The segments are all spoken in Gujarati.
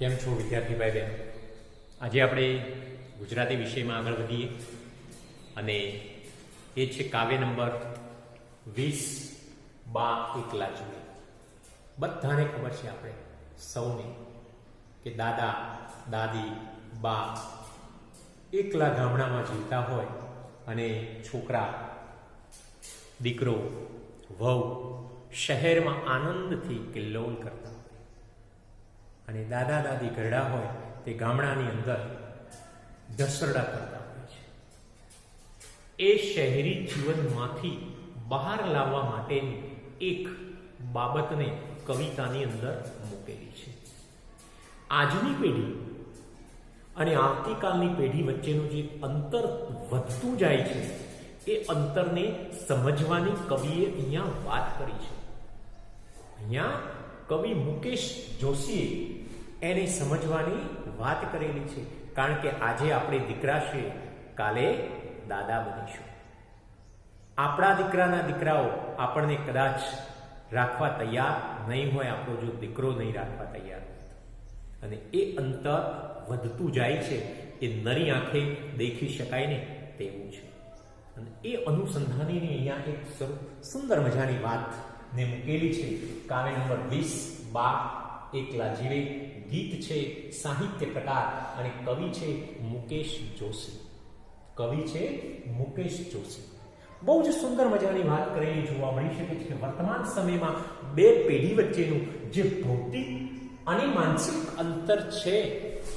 કેમ છો વિદ્યાર્થી ભાઈ બહેન આજે આપણે ગુજરાતી વિષયમાં આગળ વધીએ અને એ છે કાવ્ય નંબર વીસ બા એકલા જોઈએ બધાને ખબર છે આપણે સૌને કે દાદા, દાદી, બા એકલા ગામડામાં જીવતા હોય અને છોકરા, દીકરો, વહુ શહેરમાં આનંદથી કિલ્લોલ કરતા અને દાદા દાદી ઘરડા હોય તે ગામડાની અંદર ઢસરડા કરતા હોય છે. એ શહેરી જીવનમાંથી બહાર લાવવા માટેની એક બાબતને કવિતાની અંદર મૂકેલી છે. આજની પેઢી અને આવતીકાલની પેઢી વચ્ચેનું જે અંતર વધતું જાય છે, એ અંતરને સમજવાની કવિએ અહીંયા વાત કરી છે. અહીંયા કવિ મુકેશ જોશીએ એને સમજવાની વાત કરેલી છે. કારણ કે આજે આપણે દીકરા છે કાલે દાદા બનીશું. આપણા દીકરાના દીકરાઓ આપણને કદાચ રાખવા તૈયાર નહીં હોય, આપણો જો દીકરો નહીં રાખવા તૈયાર અને એ અંતર વધતું જાય છે. એ નરી આંખે દેખી શકાય ને તેવું છે. અને એ અનુસંધાનીની અહીંયા એક સુંદર મજાની વાત ને મૂકેલી છે. કાવ્ય નંબર વીસ, બા એકલા જીવે ગીત છે, સાહિત્ય પ્રકાર અને કવિ છે મુકેશ જોશી. કવિ છે મુકેશ જોશી. બહુ જ સુંદર મજાની વાત કરેલી જોવા મળી શકે છે કે વર્તમાન સમયમાં બે પેઢી વચ્ચેનું જે ભૌતિક અને માનસિક અંતર છે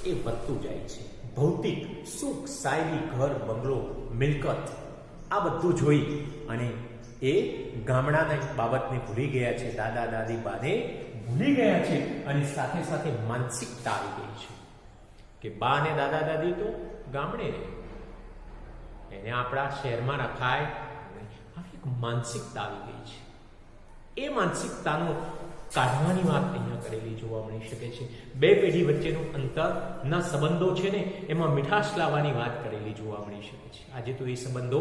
એ વધતું જાય છે. ભૌતિક, સુખ સાયલી ઘર, બંગલો, મિલકત, આ બધું જોઈ અને એ ગામડાના બાબતને ભૂલી ગયા છે. દાદા, દાદી બાને ભૂલી ગયા છે અને સાથે સાથે માનસિકતા આવી ગઈ છે કે બા અને દાદા દાદી તો ગામડે રહે. એને આપણા શહેરમાં રખાય. આવી એક માનસિકતા આવી ગઈ છે. એ માનસિકતાનો કાઢવાની વાત અહીંયા કરેલી જોવા મળી શકે છે. બે પેઢી વચ્ચેનું અંતરના સંબંધો છે ને, એમાં મીઠાશ લાવવાની વાત કરેલી જોવા મળી શકે છે. આજે તો એ સંબંધો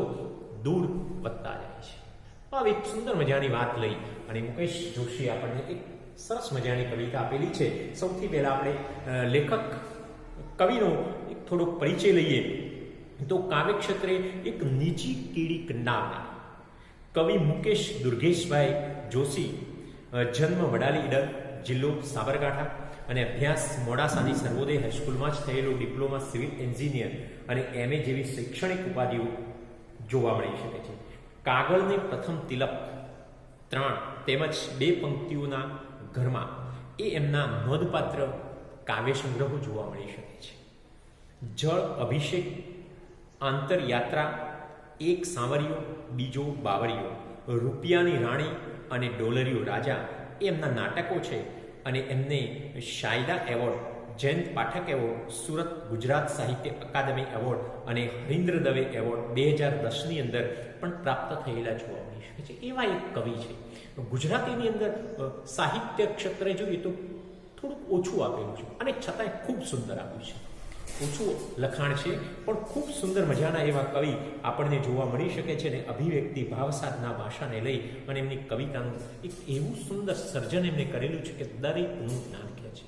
દૂર વધતા જાય છે. એક સુંદર મજાની વાત લઈ અને મુકેશ જોશી આપણને એક સરસ મજાની કવિતા આપેલી છે. સૌથી પહેલાં આપણે લેખક કવિનો એક થોડો પરિચય લઈએ. તો કાવ્ય ક્ષેત્રે એક નીચી કીડી કંડાવનાર કવિ મુકેશ દુર્ગેશભાઈ જોશી જન્મ વડાલી ઈડર, જિલ્લો સાબરકાંઠા અને અભ્યાસ મોડાસાની સર્વોદય હાઈસ્કૂલમાં જ થયેલો ડિપ્લોમા સિવિલ એન્જિનિયર અને એમએ જેવી શૈક્ષણિક ઉપાધિઓ જોવા મળી શકે છે. કાગળને પ્રથમ તિલક ત્રણ તેમજ બે પંક્તિઓના ઘરમાં એ એમના નોંધપાત્ર કાવ્ય સંગ્રહો જોવા મળી શકે છે. જળ અભિષેક, આંતરયાત્રા, એક સાંવરિયો, બીજો બાવરિયો, રૂપિયાની રાણી અને ડોલરિયો રાજા એ એમના નાટકો છે અને એમને શાયદા award, Jayant Pathak award, Surat Gujarat Sahitya Akademi award અને હરીન્દ્ર દવે એવોર્ડ બે હજાર દસની અંદર પણ પ્રાપ્ત થયેલા જોવા શકે છે. એવા એક કવિ છે. ગુજરાતીની અંદર સાહિત્ય ક્ષેત્રે જોઈએ તો થોડુંક ઓછું આપેલું છે. અને છતાંય ખૂબ સુંદર આપ્યું છે. ઓછું લખાણ છે, પણ ખૂબ સુંદર મજાના એવા કવિ આપણને જોવા મળી શકે છે અને અભિવ્યક્તિ ભાવસાધના ભાષાને લઈ અને એમની કવિતાનું એક એવું સુંદર સર્જન એમને કરેલું છે કે દરેકનું ધ્યાન ખેંચે.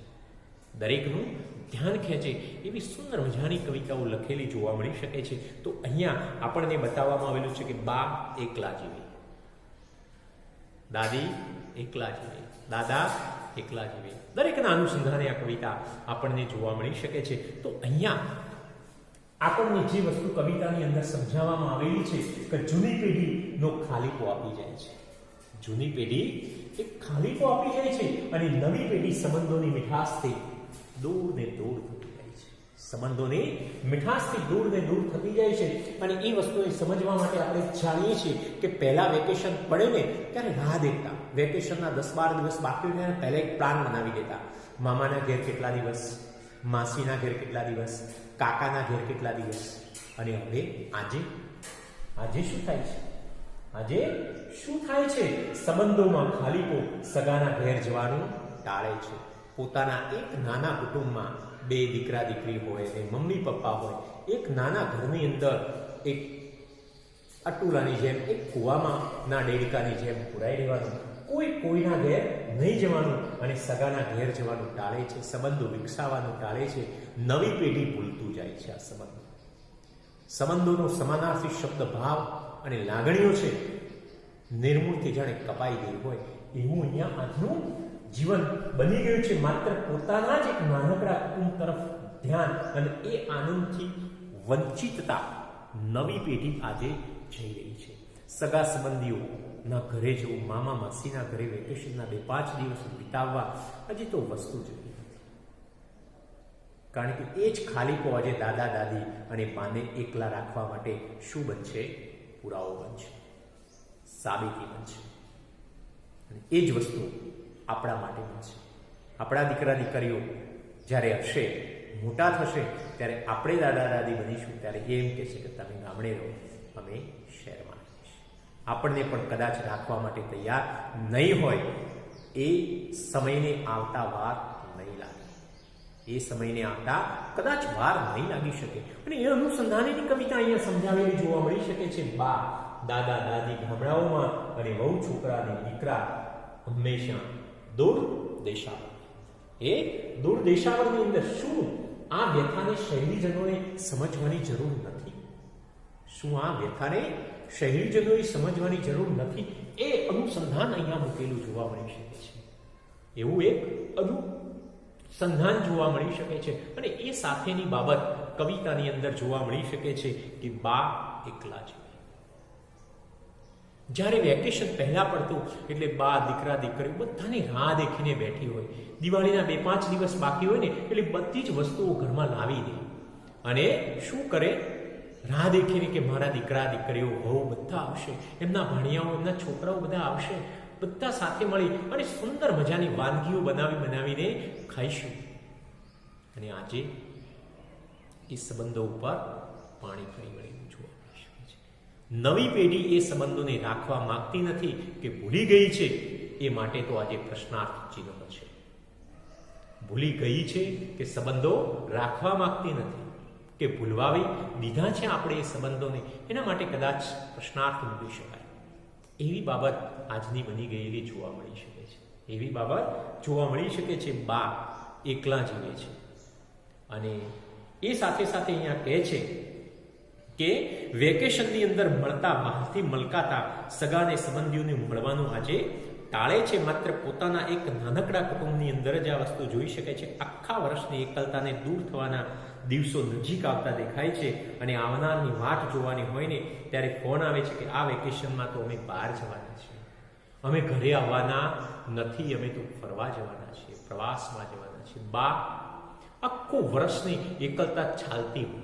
દરેકનું ધ્યાન ખેંચે. એવી સુંદર મજાની કવિતાઓ લખેલી જોવા મળી શકે છે. તો અહીંયા આપણને બતાવવામાં આવેલું છે કે બા એકલા જેવી. દાદી એકલા જીવે દાદા એકલા જીવે દરેકના અનુસંધાને આ કવિતા આપણને જોવા મળી શકે છે. તો અહીંયા આપણને જે વસ્તુ કવિતાની અંદર સમજાવવામાં આવેલી છે કે જૂની પેઢીનો ખાલીપો આપી જાય છે. જૂની પેઢી એક ખાલીપો આપી જાય છે અને નવી પેઢી સંબંધોની મીઠાશથી દૂર ને દૂર સંબંધોની મીઠાશથી દૂર ને દૂર થતી જાય છે. અને એ વસ્તુને સમજવા માટે આપણે જાણીએ છીએ કે પહેલા વેકેશન પડે ને ત્યારે રાહ દેખતા. વેકેશનના દસ બાર દિવસ બાકી હોય પહેલાં એક પ્લાન બનાવી દેતા. મામાના ઘેર કેટલા દિવસ? માસીના ઘેર કેટલા દિવસ? કાકાના ઘેર કેટલા દિવસ? અને હવે આજે? આજે શું થાય છે? આજે શું થાય છે? સંબંધોમાં ખાલીપો સગાના ઘેર જવાનું ટાળે છે. પોતાના એક નાના કુટુંબમાં બે દીકરા દીકરી હોય ને મમ્મી પપ્પા હોય, એક નાના ઘરની અંદર એક અટુલાની જેમ, એક કૂવામાં ના ડેડકાની જેમ પુરાઈ રહેવાનું, કોઈ કોઈના ઘેર નહીં જવાનું અને સગાના ઘેર જવાનું ટાળે છે, સંબંધો વિકસાવવાનું ટાળે છે, નવી પેઢી ભૂલતું જાય છે આ સંબંધો. સંબંધોનો સમાનાર્થી શબ્દ ભાવ અને લાગણીઓ છે, નિર્મૂળથી જાણે કપાઈ ગઈ હોય, એવું અહીંયા આજનું જીવન બની ગયું છે માત્ર પોતાના જ એક નાનકડા કુટુંબ તરફ ધ્યાન અને એ આનંદથી વંચિતતા નવી પેઢી આજે જઈ રહી છે. સગા સંબંધીઓના ઘરે જવું, મામા માસીના ઘરે વેકેશનના બે પાંચ દિવસ વિતાવવા હજી તો વસ્તુ જ કારણ કે એ જ ખાલીકો આજે દાદા, દાદી અને માને એકલા રાખવા માટે શું બનશે? પુરાવો બનશે. સાબિતી બનશે. અને એ જ વસ્તુ આપણા માટે છે. આપણા દીકરા દીકરીઓ જ્યારે હશે મોટા થશે, ત્યારે આપણે દાદા દાદી બનીશું, ત્યારે એમ કહેશે કે તમે ગામડે રહો, અમે શહેરમાં આપણને પણ કદાચ રાખવા માટે તૈયાર નહીં હોય, એ સમયને આવતા વાર નહીં લાગે. એ સમયને આવતા કદાચ વાર નહીં લાગી શકે. અને એ અનુસંધાનેની કવિતા અહીંયા સમજાવેલી જોવા મળી શકે છે, બા, દાદા દાદી ગામડાઓમાં અને વહુ, છોકરા અને દીકરા હંમેશા દૂર દેશાવર એ દૂર દેશાવરની અંદર શું આ વ્યથાને શહેરીજનોએ સમજવાની જરૂર નથી? શું આ વ્યથાને શહેરીજનોએ સમજવાની જરૂર નથી? એ અનુસંધાન અહીંયા મૂકેલું જોવા મળી શકે છે. એવું એક અનુસંધાન જોવા મળી શકે છે અને એ સાથેની બાબત કવિતાની અંદર જોવા મળી શકે છે કે બા એકલા છે જ્યારે વેકેશન પહેલાં પડતું, એટલે બા, દીકરા દીકરી બધાની રાહ દેખીને બેઠી હોય. દિવાળીના બે, પાંચ દિવસ બાકી હોય ને, એટલે બધી જ વસ્તુઓ ઘરમાં લાવી દે. અને શું કરે? રાહ દેખીને કે મારા દીકરા, દીકરીઓ હોવ બધા આવશે. એમના ભણિયાઓ, એમના છોકરાઓ બધા આવશે. બધા સાથે મળી અને સુંદર મજાની વાનગીઓ બનાવી બનાવીને ખાઈશું. અને આજે એ સંબંધો ઉપર પાણી ફરી છે નવી પેઢી એ સંબંધોને રાખવા માંગતી નથી કે ભૂલી ગઈ છે, એ માટે તો આજે પ્રશ્નાર્થ ચિહ્ન છે. ભૂલી ગઈ છે કે સંબંધો રાખવા માંગતી નથી, કે ભૂલવાવી દીધા છે આપણે એ સંબંધોને, એના માટે કદાચ પ્રશ્નાર્થ મૂકી શકાય. એવી બાબત આજની બની ગયેલી જોવા મળી શકે છે. એવી બાબત જોવા મળી શકે છે બા એકલા જીવે છે. અને એ સાથે સાથે અહીંયા કહે છે કે વેકેશનની અંદર મળતા બહારથી મલકાતા સગાને સંબંધીઓને મળવાનું આજે ટાળે છે. માત્ર પોતાના એક નાનકડા કુટુંબની અંદર જ આ વસ્તુ જોઈ શકે છે. આખા વર્ષની એકલતાને દૂર થવાના દિવસો નજીક આવતા દેખાય છે અને આવનારની વાટ જોવાની હોય ને ત્યારે ફોન આવે છે કે આ વેકેશનમાં તો અમે બહાર જવાના છીએ. અમે ઘરે આવવાના નથી, અમે તો ફરવા જવાના છીએ, પ્રવાસમાં જવાના છીએ. બા, આખું વર્ષની એકલતા ચાલતી હોય.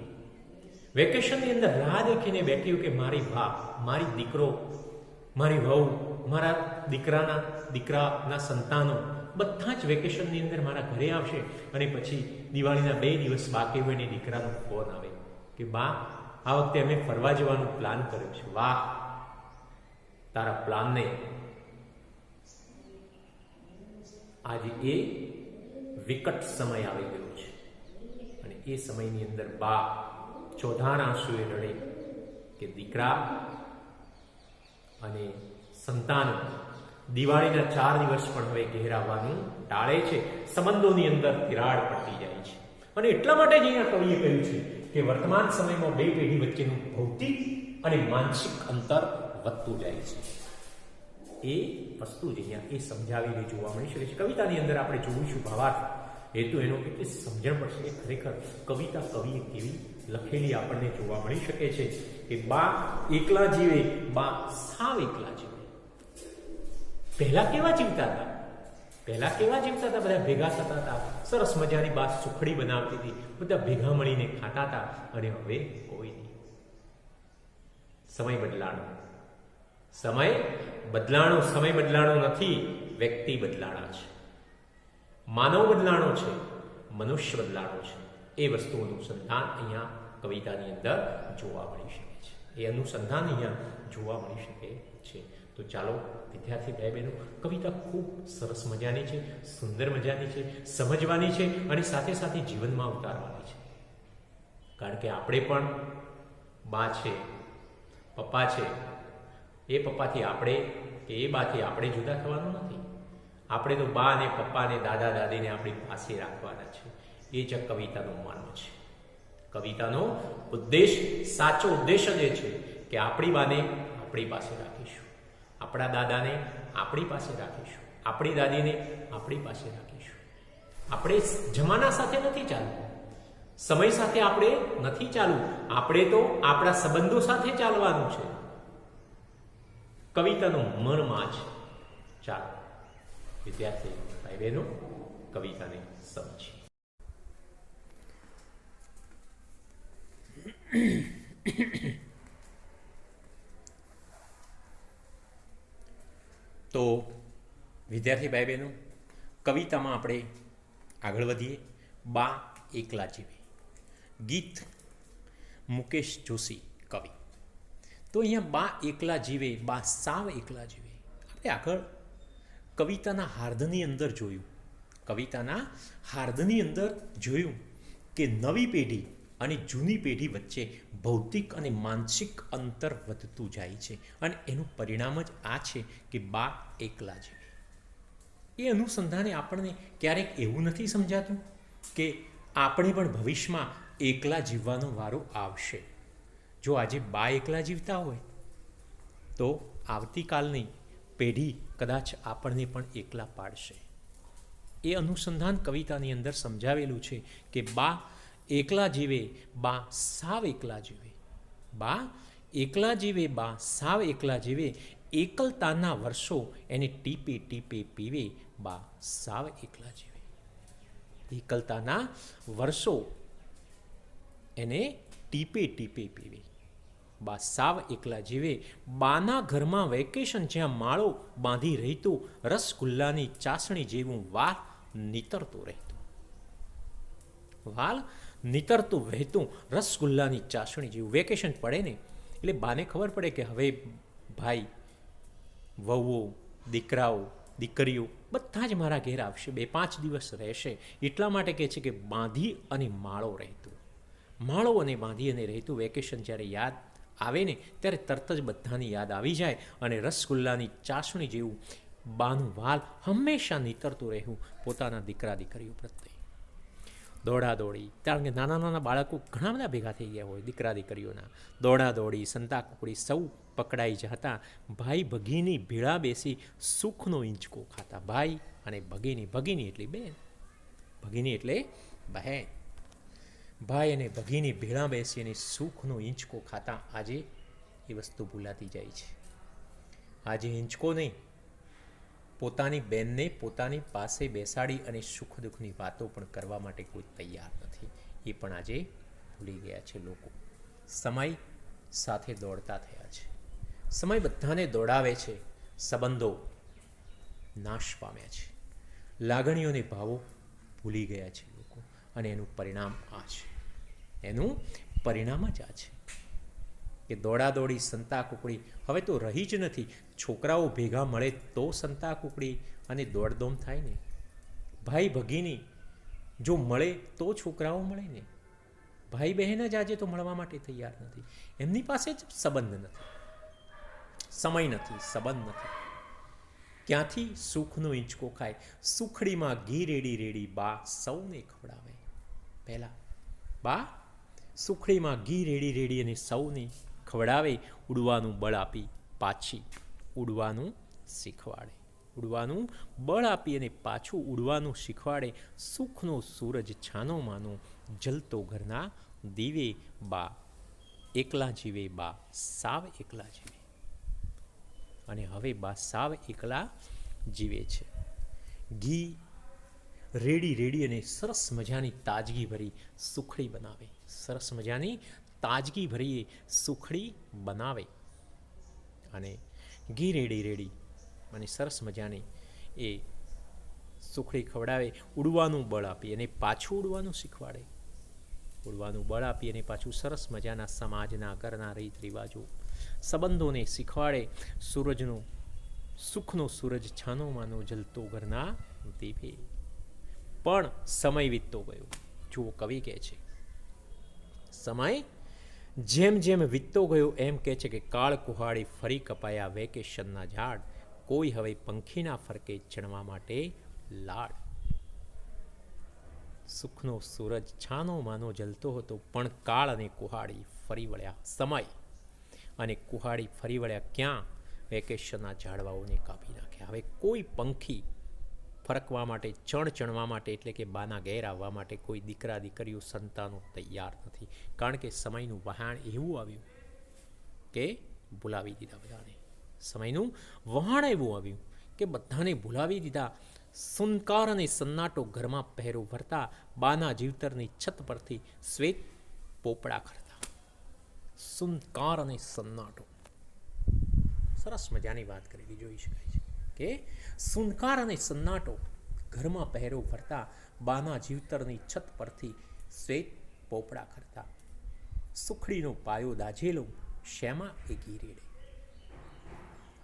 વેકેશનની અંદર રાહ દેખીને બેઠી કે મારી ભા મારી દીકરો, મારી વહુ, મારા દીકરાના દીકરાના સંતાનો, બધા જ વેકેશનની અંદર મારા ઘરે આવશે અને પછી દિવાળીના બે દિવસ બાકી હોય ને દીકરાનો ફોન આવે કે, બા, આ વખતે અમે ફરવા જવાનું પ્લાન કર્યો છે. વાહ, તારા પ્લાનને આજે એ વિકટ સમય આવી ગયો છે. અને એ સમયની અંદર બા ચોધાર આંસુએ રડે કે દીકરા અને સંતાન દિવાળીના ચાર દિવસ પણ હવે ઘેરાવાનું ટાળે છે. સંબંધોની અંદર તિરાડ પડતી જાય છે. અને એટલા માટે જ અહીંયા કવિએ કહ્યું છે કે વર્તમાન સમયમાં બે પેઢી વચ્ચેનું ભૌતિક અને માનસિક અંતર વધતું જાય છે. એ વસ્તુ જ અહીંયા એ સમજાવીને જોવા મળી શકે છે. કવિતાની અંદર આપણે જોઈશું ભાવાર્થ. હેતુ એનો કેટલી સમજણ પડશે. એ ખરેખર કવિતા કવિએ કેવી લખેલી આપણને જોવા મળી શકે છે કે બા એકલા જીવે, બા સાવ એકલા જીવે. પહેલા કેવા જીવતા હતા? પહેલા કેવા જીવતા હતા? બધા ભેગા થતા હતા. સરસ મજાની બા સુખડી બનાવતી હતી. બધા ભેગા મળીને ખાતા હતા અને હવે કોઈ નહીં. સમય બદલાણો. સમય બદલાણો સમય બદલાણો નથી, વ્યક્તિ બદલાણા છે. માનવ બદલાણો છે, મનુષ્ય બદલાણો છે. એ વસ્તુ અનુસંધાન અહીંયા કવિતાની અંદર જોવા મળી શકે છે. એ અનુસંધાન અહીંયા જોવા મળી શકે છે. તો ચાલો વિદ્યાર્થી ભાઈ બહેનો કવિતા ખૂબ સરસ મજાની છે, સુંદર મજાની છે, સમજવાની છે અને સાથે સાથે જીવનમાં ઉતારવાની છે. કારણ કે આપણે પણ બા છે, પપ્પા છે, એ પપ્પાથી આપણે કે એ બાથી આપણે જુદા થવાનું નથી. આપણે તો બા ને પપ્પા ને દાદા દાદીને આપણી પાસે રાખવાના છે. એ જ કવિતાનો માનવ છે. કવિતાનો ઉદ્દેશ, સાચો ઉદ્દેશ જ એ છે કે આપણી બાને આપણી પાસે રાખીશું. આપણા દાદાને આપણી પાસે રાખીશું. આપણી દાદીને આપણી પાસે રાખીશું. આપણે જમાના સાથે નથી ચાલવું. સમય સાથે આપણે નથી ચાલવું. આપણે તો આપણા સંબંધો સાથે ચાલવાનું છે. કવિતાનો મર્મ આ છે ચાલો. વિદ્યાર્થી ભાઈ બહેનો કવિતાને સમજીએ. તો વિદ્યાર્થી ભાઈ બહેનો કવિતામાં આપણે આગળ વધીએ. બા એકલા જીવે. ગીત, મુકેશ જોશી કવિ. તો અહીંયા બા એકલા જીવે, બા સાવ એકલા જીવે. આપણે આગળ કવિતાના હાર્દની અંદર જોયું. કવિતાના હાર્દની અંદર જોયું કે નવી પેઢી અને જૂની પેઢી વચ્ચે ભૌતિક અને માનસિક અંતર વધતું જાય છે. અને એનું પરિણામ જ આ છે કે બા એકલા જીવે એ અનુસંધાને આપણને ક્યારેક એવું નથી સમજાતું કે આપણે પણ ભવિષ્યમાં એકલા જીવવાનો વારો આવશે. જો આજે બા એકલા જીવતા હોય, તો આવતીકાલની પેઢી કદાચ આપણને પણ એકલા પાડશે. એ અનુસંધાન કવિતાની અંદર સમજાવેલું છે કે બા એકલા જીવે, બા સાવ એકલા જીવે. બા એકલા જીવે, બા સાવ એકલા જીવે. એકલતાના વર્ષો એને ટીપે ટીપે પીવે, બા સાવ એકલા જીવે. એકલતાના વર્ષો એને ટીપે ટીપે પીવે. બા સાવ એકલા જીવે. બાના ઘરમાં વેકેશન જ્યાં માળો બાંધી રહેતું, રસગુલ્લાની ચાસણી જેવું વાલ નીતરતું રહેતું. વાલ નીતરતું વહેતું રસગુલ્લાની ચાસણી જેવું વેકેશન પડે ને, એટલે બાને ખબર પડે કે હવે ભાઈ, વહુઓ, દીકરાઓ, દીકરીઓ બધા જ મારા ઘેર આવશે, બે પાંચ દિવસ રહેશે. એટલા માટે કહે છે કે બાંધી અને માળો રહેતું. માળો અને બાંધી અને રહેતું વેકેશન જ્યારે યાદ આવે ને, ત્યારે તરત જ બધાની યાદ આવી જાય અને રસગુલ્લાની ચાસણી જેવું બાનું વાલ હંમેશા નીતરતું રહેવું પોતાના દીકરા દીકરીઓ પ્રત્યે. દોડા કારણ કે નાના નાના બાળકો ઘણા બધા ભેગા થઈ ગયા હોય દીકરા દીકરીઓના દોડા દોડી સંતા કુકડી સૌ પકડાઈ જતા ભાઈ ભગીની ભેળા બેસી સુખનો ઇંચકો ખાતા. ભાઈ અને ભગીની ભગીની એટલે બેન. ભગીની એટલે બહેન. ભાઈ અને ભગીની ભેળા બેસી અને સુખનો ઇંચકો ખાતા આજે એ વસ્તુ ભૂલાતી જાય છે. આજે હિંચકો નહીં પોતાની બેનને પોતાની પાસે બેસાડી અને સુખ દુઃખની વાતો પણ કરવા માટે કોઈ તૈયાર નથી. એ પણ આજે ભૂલી ગયા છે લોકો. સમય સાથે દોડતા થયા છે. સમય બધાને દોડાવે છે. સંબંધો નાશ પામ્યા છે. લાગણીઓને ભાવો ભૂલી ગયા છે લોકો. અને એનું પરિણામ આ છે. એનું પરિણામ જ આ છે. કે દોડા દોડી સંતા કુકડી હવે તો રહી જ નથી. છોકરાઓ ભેગા મળે તો સંતા કુકડી અને દોડદોમ થાય ને. ભાઈ ભગીની, જો મળે તો છોકરાઓ મળે ને. ભાઈ બહેન જ આજે તો મળવા માટે તૈયાર નથી. એમની પાસે જ સંબંધ નથી. સમય નથી, સંબંધ નથી. ક્યાંથી સુખનો ઈંચકો ખાય? સુખડીમાં ઘી રેડી રેડી બા સૌને ખવડાવે. પહેલાં બા, સુખડીમાં ઘી રેડી રેડી અને સૌને ખવડાવે, ઉડવાનું બળ આપી પાછી ઉડવાનું શીખવાડે. ઉડવાનું બળ આપી અને પાછું ઉડવાનું શીખવાડે, સુખનો સૂરજ છાનો માનો જલતો ઘરના દીવે બા, એકલા જીવે બા, સાવ એકલા જીવે. અને હવે બા સાવ એકલા જીવે છે. ઘી રેડી રેડી અને સરસ મજાની તાજગી ભરી સુખડી બનાવે. સરસ મજાની તાજગી ભરી સુખડી બનાવે. અને ઘી રેડી રેડી અને સરસ મજાની એ સુખડી ખવડાવે, ઉડવાનું બળ આપી અને પાછું ઉડવાનું શીખવાડે. ઉડવાનું બળ આપી અને પાછું સરસ મજાના સમાજના, ઘરના રીત રિવાજો, સંબંધોને શીખવાડે. સૂરજનું, સુખનો સૂરજ છાનો માનો જલતો ઘરના દીપે. પણ સમય વીતતો ગયો. જુઓ કવિ કહે છે, સમય જેમ જેમ વીતતો ગયો, એમ કહે છે કે કાળ કુહાડી ફરી કપાયા વેકેશનના ઝાડ. કોઈ હવે પંખીના ફરકે ચણવા માટે લાડ સુખનો સૂરજ છાનો માનો જલતો હતો, પણ કાળ અને કુહાડી ફરી વળ્યા સમય. અને કુહાડી ફરી વળ્યા ક્યાં? વેકેશનના ઝાડવાઓને કાપી નાખ્યા. હવે કોઈ પંખી ફરકવા માટે, ચણ ચણવા માટે એટલે કે બાના ઘેર આવવા માટે કોઈ દીકરા દીકરીઓ સંતાનો તૈયાર નથી. કારણ કે સમયનું વહાણ એવું આવ્યું કે ભૂલાવી દીધા બધાને. સમયનું વહાણ એવું આવ્યું કે બધાને ભૂલાવી દીધા. સુનકાર અને સન્નાટો ઘરમાં પહેરો ભરતા બાના જીવતરની છત પરથી શ્વેત પોપડા કરતા સુનકાર અને સન્નાટો. સરસ મજાની વાત કરેલી જોઈ શકાય છે. કે સુનકાર અને સન્નાટો ઘરમાં પહેરો ભરતા બાના જીવતરની છત પરથી શ્વેત પોપડા કરતા. સુખડીનો પાયો દાઝેલો, શેમાં એ ગીરેડે.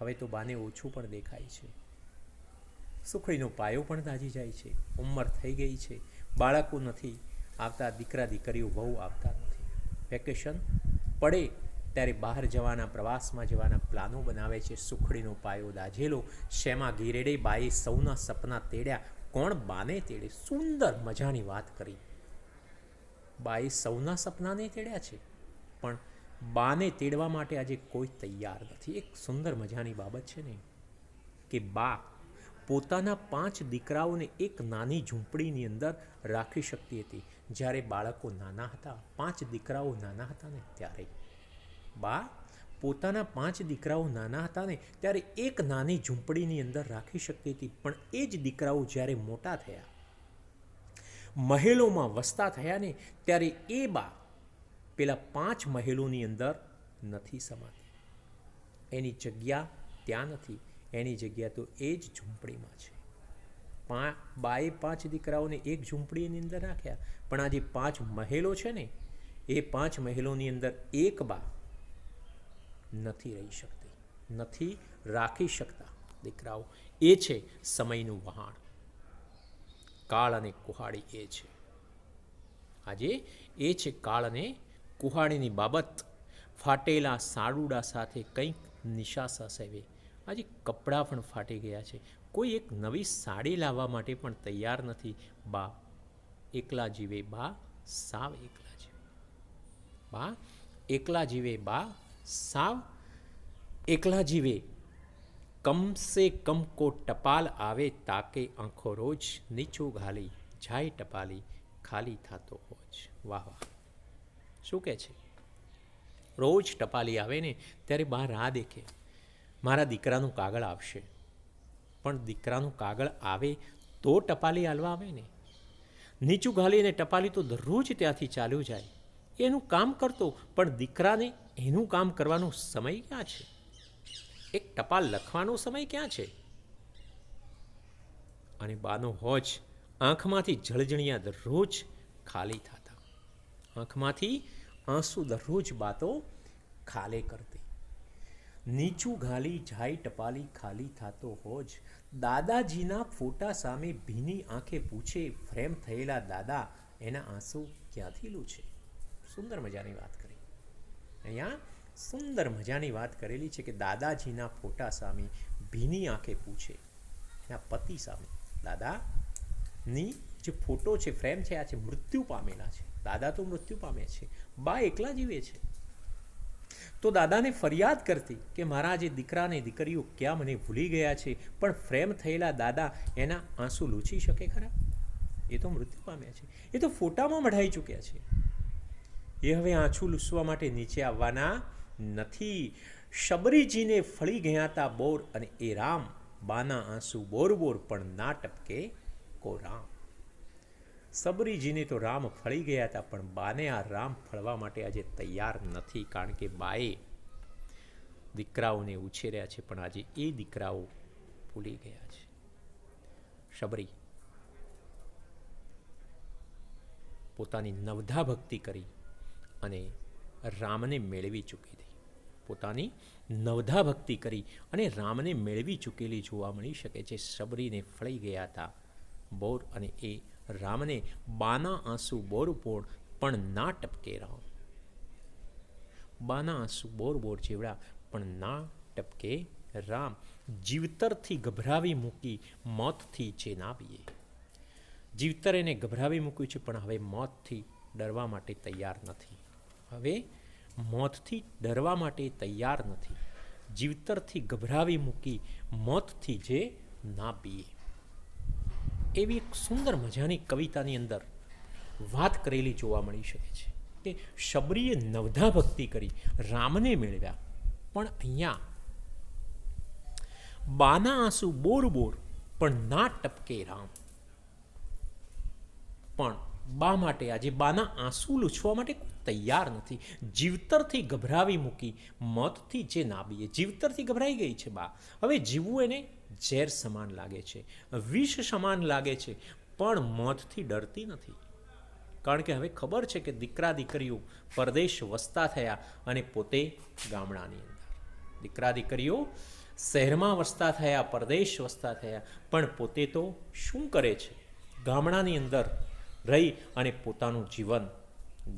હવે તો બાને ઓછું પણ દેખાય છે. સુખડીનો પાયો પણ દાઝી જાય છે. ઉંમર થઈ ગઈ છે. બાળકો નથી આવતા દીકરા દીકરીઓ બહુ આવતા નથી. વેકેશન પડે ત્યારે બહાર જવાના, પ્રવાસમાં જવાના પ્લાનો બનાવે છે. સુખડીનો પાયો દાઝેલો, શેમાં ગીરેડે બાએ સૌના સપના તેડ્યા. કોણ બાને તેડે? સુંદર મજાની વાત કરી. બાએ સૌના સપનાને તેડ્યા છે. પણ બાને તેડવા માટે આજે કોઈ તૈયાર નથી. એક સુંદર મજાની બાબત છે ને, કે બા પોતાના પાંચ દીકરાઓને એક નાની ઝૂંપડીની અંદર રાખી શકતી હતી. જ્યારે બાળકો નાના હતા, પાંચ દીકરાઓ નાના હતા ને, ત્યારે બા, પોતાના પાંચ દીકરાઓ નાના હતા ને, ત્યારે એક નાની ઝૂંપડીની અંદર રાખી શકતી હતી, પણ એ જ દીકરાઓ જ્યારે મોટા થયા, મહેલોમાં વસતા થયા ને, ત્યારે એ બા પેલા પાંચ મહેલોની અંદર નથી સમાતી. એની જગ્યા ત્યાં નથી, એની જગ્યા તો એ જ ઝૂંપડીમાં છે. પા, બાએ પાંચ દીકરાઓને એક ઝૂંપડીની અંદર રાખ્યા, પણ આ જે પાંચ મહેલો છે ને, એ પાંચ મહેલોની અંદર એક બા નથી રહી શકતી, નથી રાખી શકતા. દીકરાઓ, એ છે સમયનું વહાણ. કાળ અને કુહાડી એ છે. આજે એ છે કાળ અને કુહાડીની બાબત. ફાટેલા સાડુડા સાથે કંઈક નિશાસા સેવે આજે કપડાં પણ ફાટી ગયા છે. કોઈ એક નવી સાડી લાવવા માટે પણ તૈયાર નથી. બા, એકલા જીવે બા, સાવ એકલા જીવે. બા, એકલા જીવે બા સાવ એકલા જીવે. કમ સે કમ કો ટપાલ આવે તાકે આંખો રોજ નીચું ઘાલી જાય ટપાલી, ખાલી થતો હોજ. વાહ વાહ. શું કહે છે? રોજ ટપાલી આવે ને ત્યારે બહાર રાહ દેખે. મારા દીકરાનું કાગળ આવશે. પણ દીકરાનું કાગળ આવે તો ટપાલી હાલવા આવે ને. નીચું ઘાલીને ટપાલી તો દરરોજ ત્યાંથી ચાલ્યું જાય. એનું કામ કરતો, પણ દીકરાને એનું કામ કરવાનો સમય ક્યાં છે? એક ટપાલ લખવાનો સમય ક્યાં છે? અને બાનો હોજ આંખમાંથી જળજણિયા દરરોજ ખાલી થતા. આંખમાંથી આંસુ દરરોજ બાતો ખાલે કરતી. નીચું ઘાલી જાય ટપાલી ખાલી થતો હોજ. દાદાજીના ફોટા સામે ભીની આંખે પૂછે, ફ્રેમ થયેલા દાદા, એના આંસુ ક્યાંથી લૂછે? સુંદર મજાની વાત કરી. અહીંયા સુંદર મજાની વાત કરેલી છે કે દાદાજીના ફોટા સામે ભીની આંખે પૂછે. એના પતિ સામે, દાદાની જે ફોટો છે, ફ્રેમ છે, આ છે, મૃત્યુ પામેલા છે. દાદા તો મૃત્યુ પામે છે. બા એકલા જીવે છે. તો દાદાને ફરિયાદ કરતી કે મારા જે દીકરા ને દીકરીઓ ક્યાં મને ભૂલી ગયા છે, પણ ફ્રેમ થયેલા દાદા એના આંસુ લૂછી શકે ખરા? એ તો મૃત્યુ પામ્યા છે. એ તો ફોટામાં મઢાઈ ચૂક્યા છે. એ હવે આંછું લૂસવા માટે નીચે આવવાના નથી. શબરીજીને ફળી ગયા હતા બોર અને એ રામ બાના આંસુ બોર બોર પણ ના ટપકે કો રામ. સબરીજીને તો રામ ફળી ગયા હતા પણ બાને આ રામ ફળવા માટે આજે તૈયાર નથી, કારણ કે બાએ દીકરાઓને ઉછેર્યા છે, પણ આજે એ દીકરાઓ ભૂલી ગયા છે. શબરી પોતાની નવધા ભક્તિ કરી અને રામને મેળવી ચૂકી હતી. પોતાની નવધા ભક્તિ કરી અને રામને મેળવી ચૂકેલી જોવા મળી શકે છે. સબરીને ફળી ગયા હતા બોર અને એ રામને બાના આંસુ બોર બોર પણ ના ટપકે રામ બાના આંસુ બોર બોર જેવડા પણ ના ટપકે રામ. જીવતરથી ગભરાવી મૂકી મોતથી ચેનાવીએ જીવતર એને ગભરાવી મૂક્યું છે, પણ હવે મોતથી ડરવા માટે તૈયાર નથી. હવે મોતથી ડરવા માટે તૈયાર નથી. જીવતરથી ગભરાવી મૂકી મોતથી જે ના પીએ. એવી એક સુંદર મજાની કવિતાની અંદર વાત કરેલી જોવા મળી શકે છે કે શબરીએ નવધા ભક્તિ કરી રામને મેળવ્યા. પણ અહીંયા બાના આંસુ બોર બોર, પણ ના ટપકે રામ. પણ બા માટે, આજે બાના આંસુ લૂછવા માટે તૈયાર નથી. જીવતરથી ગભરાવી મૂકી મોતથી જે નાબીએ. જીવતરથી ગભરાઈ ગઈ છે બા. હવે જીવવું એને ઝેર સમાન લાગે છે, વિષ સમાન લાગે છે, પણ મોતથી ડરતી નથી. કારણ કે હવે ખબર છે કે દીકરા દીકરીઓ પરદેશ વસતા થયા અને પોતે ગામડાની અંદર. દીકરા દીકરીઓ શહેરમાં વસતા થયા, પરદેશ વસતા થયા, પણ પોતે તો શું કરે છે? ગામડાની અંદર રહી અને પોતાનું જીવન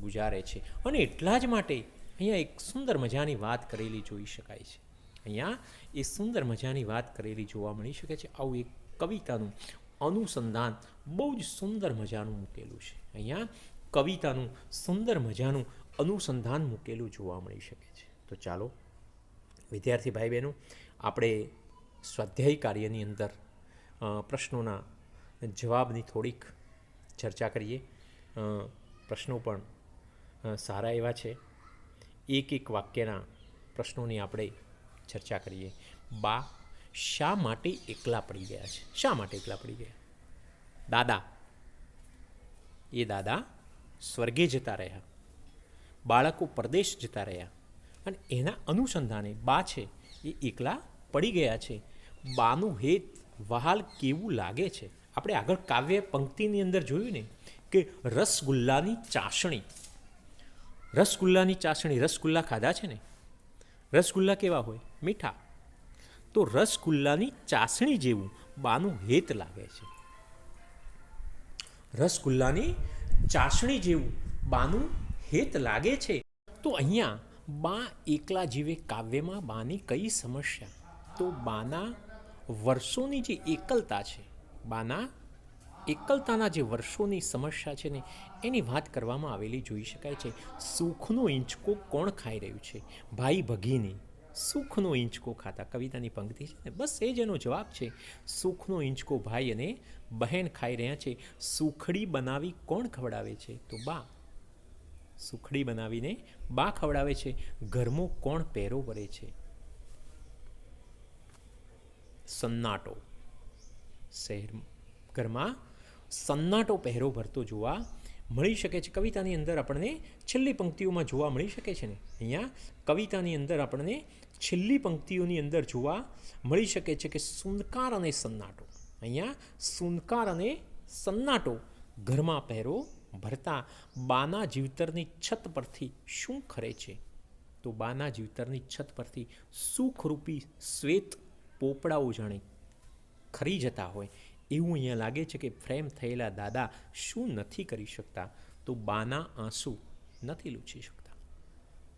ગુજારે છે. અને એટલા જ માટે અહીંયા એક સુંદર મજાની વાત કરેલી જોઈ શકાય છે. અહીંયા એ સુંદર મજાની વાત કરેલી જોવા મળી શકે છે. આવું એક કવિતાનું અનુસંધાન બહુ જ સુંદર મજાનું મૂકેલું છે. અહીંયા કવિતાનું સુંદર મજાનું અનુસંધાન મૂકેલું જોવા મળી શકે છે. તો ચાલો, વિદ્યાર્થી ભાઈ બહેનો આપણે સ્વાધ્યાય કાર્યની અંદર પ્રશ્નોના જવાબની થોડીક ચર્ચા કરીએ. પ્રશ્નો પણ સારા એવા છે. એક એક વાક્યના પ્રશ્નોની આપણે ચર્ચા કરીએ. બા, શા માટે એકલા પડી ગયા છે? શા માટે એકલા પડી ગયા? દાદા. એ દાદા સ્વર્ગે જતા રહ્યા. બાળકો પરદેશ જતા રહ્યા. અને એના અનુસંધાને બા છે એ એકલા પડી ગયા છે. બાનું હેત વહાલ કેવું લાગે છે? આપણે આગળ કાવ્ય પંક્તિની અંદર જોયું ને કે રસગુલ્લાની ચાસણી. રસગુલ્લાની ચાસણી, રસગુલ્લા ખાધા છે ને? રસગુલ્લા કેવા હોય? મીઠા. તો રસગુલ્લાની ચાસણી જેવું બાનું હેત લાગે છે. રસગુલ્લાની ચાસણી જેવું બાનું હેત લાગે છે. તો અહીંયા બા એકલા જીવે કાવ્યમાં બાની કઈ સમસ્યા? તો બાના વર્ષોની જે એકલતા છે બાના એકલતાના જે વર્ષોની સમસ્યા છે ને, એની વાત કરવામાં આવેલી જોઈ શકાય છે. સુખનો ઇંચકો કોણ ખાઈ રહ્યું છે? ભાઈ ભગીની સુખનો ઇંચકો ખાતા, કવિતાની પંક્તિ છે ને, બસ એ જ એનો જવાબ છે. સુખનો ઇંચકો ભાઈ અને બહેન ખાઈ રહ્યા છે. સુખડી બનાવી કોણ ખવડાવે છે? તો બા, સુખડી બનાવીને બા ખવડાવે છે. ઘરમાં કોણ પહેરો ભરે છે? સન્નાટો. શહેર ઘરમાં સન્નાટો પહેરો ભરતો જોવા મળી શકે છે. કવિતાની અંદર આપણને છેલ્લી પંક્તિઓમાં જોવા મળી શકે છે ને? અહીંયા કવિતાની અંદર આપણને છેલ્લી પંક્તિઓની અંદર જોવા મળી શકે છે કે સુનકાર અને સન્નાટો. અહીંયા સુનકાર અને સન્નાટો ઘરમાં પહેરો ભરતા બાના જીવતરની છત પરથી શું ખરે છે? તો બાના જીવતરની છત પરથી સુખરૂપી શ્વેત પોપડાઓ જાણે ખરી જતા હોય, એવું અહીંયા લાગે છે કે ફ્રેમ થયેલા દાદા શું નથી કરી શકતા? તો બાના આંસુ નથી લૂછી શકતા.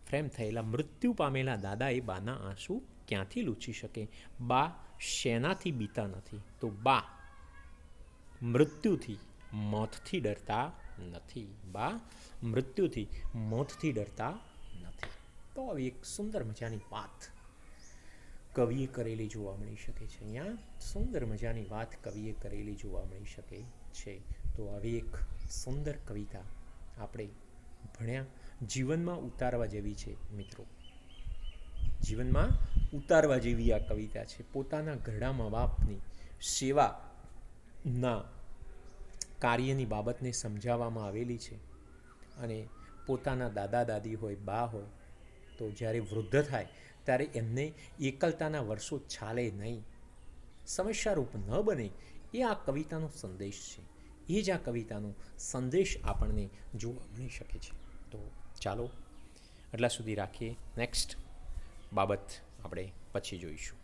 ફ્રેમ થયેલા મૃત્યુ પામેલા દાદા એ બાના આંસુ ક્યાંથી લૂછી શકે? બા શેનાથી બીતા નથી? તો બા મૃત્યુથી મોતથી ડરતા નથી. બા મૃત્યુથી મોતથી ડરતા નથી. તો આવી એક સુંદર મજાની વાત કવિએ કરેલી જોવા મળી શકે છે. અહીંયા સુંદર મજાની વાત કવિએ કરેલી જોવા મળી શકે છે. તો આવી એક સુંદર કવિતા આપણે ભણ્યા જીવનમાં ઉતારવા જેવી છે મિત્રો. જીવનમાં ઉતારવા જેવી આ કવિતા છે. પોતાના ઘરડા બાપની સેવાના કાર્યની બાબતને સમજાવવામાં આવેલી છે. અને પોતાના દાદા દાદી હોય, બા હોય, તો જ્યારે વૃદ્ધ થાય ત્યારે એમને એકલતાના વર્ષો ચાલે નહીં. સમસ્યારૂપ ન બને એ આ કવિતાનો સંદેશ છે. એ જ આ કવિતાનો સંદેશ આપણને જોવા મળી શકે છે. તો ચાલો એટલા સુધી રાખીએ. નેક્સ્ટ બાબત આપણે પછી જોઈશું.